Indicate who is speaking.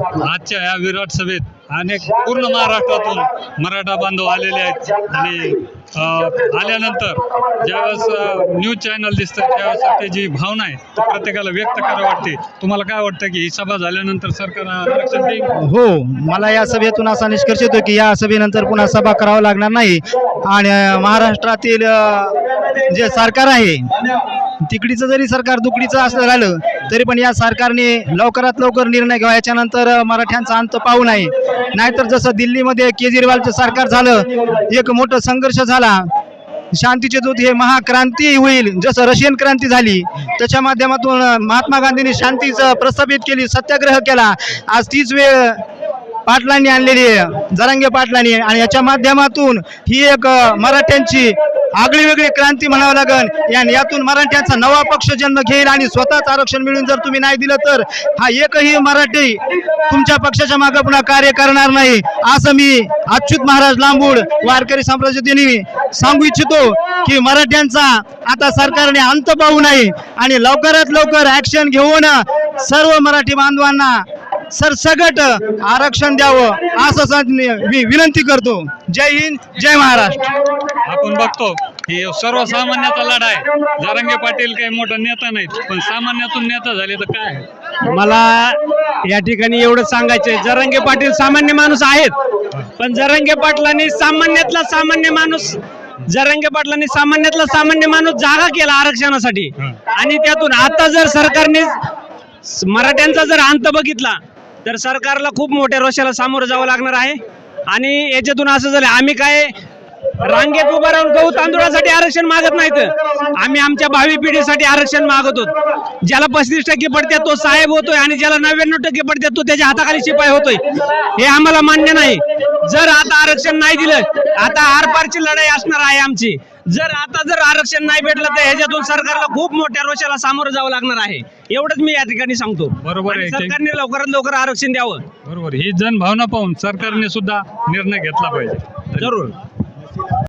Speaker 1: आजच्या या विराट सभेत अनेक पूर्ण महाराष्ट्रातून मराठा बांधव आलेले आहेत. आणि आल्यानंतर ज्यावेळेस न्यूज चॅनल दिसतं त्यावेळेस जी भावना आहे ती प्रत्येकाला व्यक्त करावी वाटते. तुम्हाला काय वाटतं की ही सभा झाल्यानंतर सरकार आरक्षण देईल?
Speaker 2: हो मला या सभेतून असा निष्कर्ष येतो की या सभेनंतर पुन्हा सभा करावं लागणार नाही. आणि महाराष्ट्रातील जे सरकार आहे तिकडीचं जरी सरकार दुकडीचं असलं झालं तरी पण या सरकारने लवकरात लवकर निर्णय घ्यावा. याच्यानंतर मराठ्यांचा अंत पाहू नये. नाहीतर जसं दिल्लीमध्ये केजरीवालचं सरकार झालं एक मोठं संघर्ष झाला शांतीचे दूत हे महाक्रांती होईल. जसं रशियन क्रांती झाली त्याच्या माध्यमातून महात्मा गांधींनी शांतीचं प्रस्थापित केली सत्याग्रह केला. आज तीच वेळ पाटलांनी आणलेली आहे जरांगे पाटलांनी. आणि याच्या माध्यमातून ही एक मराठ्यांची आगळी वेगळी क्रांती म्हणावं लागेल आणि यातून मराठ्यांचा नवा पक्ष जन्म घेईल आणि स्वतःच आरक्षण मिळून जर तुम्ही नाही दिलं तर हा एकही मराठी तुमच्या पक्षाच्या मागे पुन्हा कार्य करणार नाही. असं मी अच्युत महाराज लांबूड वारकरी संप्रदायाने सांगू इच्छितो की मराठ्यांचा आता सरकारने अंत पाहू नये आणि लवकरात लवकर ऍक्शन घेऊन सर्व मराठी बांधवांना सरसगट आरक्षण द्यावं असं मी विनंती करतो. जय हिंद जय महाराष्ट्र.
Speaker 1: आपण बघतो की सर्वसामान्याचा लढा आहे. जरांगे पाटील काही मोठा नेता नाहीत पण सामान्यातून नेता झाले तर काय?
Speaker 3: मला या ठिकाणी एवढं सांगायचंय जरंगे पाटील सामान्य माणूस आहेत पण जरंगे पाटलांनी सामान्यातला सामान्य माणूस जरंगे पाटलांनी सामान्यातला सामान्य माणूस जागा केला आरक्षणासाठी. आणि त्यातून आता जर सरकारने मराठ्यांचा जर अंत बघितला तर सरकारला खूप मोठ्या रोषाला सामोरं जावं लागणार आहे. आणि याच्यातून असं झालं आम्ही काय रांगेत उभं राहून गहू तांदूळासाठी आरक्षण मागत नाहीत. आम्ही आमच्या भावी पिढीसाठी आरक्षण मागतो ज्याला पस्तीस टक्के पडते तो साहेब होतोय आणि ज्याला नव्याण्णव टक्के पडते तो त्याच्या हाताखाली शिपाई होतोय. हे आम्हाला मान्य नाही. जर आता आरक्षण नाही दिलं आता आरपारची लढाई असणार आहे आमची. जर आता जर आरक्षण नाही भेटलं तर ह्याच्यातून सरकारला खूप मोठ्या रोषाला सामोरं जावं लागणार आहे. एवढंच मी या ठिकाणी सांगतो.
Speaker 1: बरोबर आहे.
Speaker 3: सरकारने लवकरात लवकर आरक्षण द्यावं.
Speaker 1: बरोबर ही जनभावना पाहून सरकारने सुद्धा निर्णय घेतला पाहिजे.
Speaker 3: जरूर.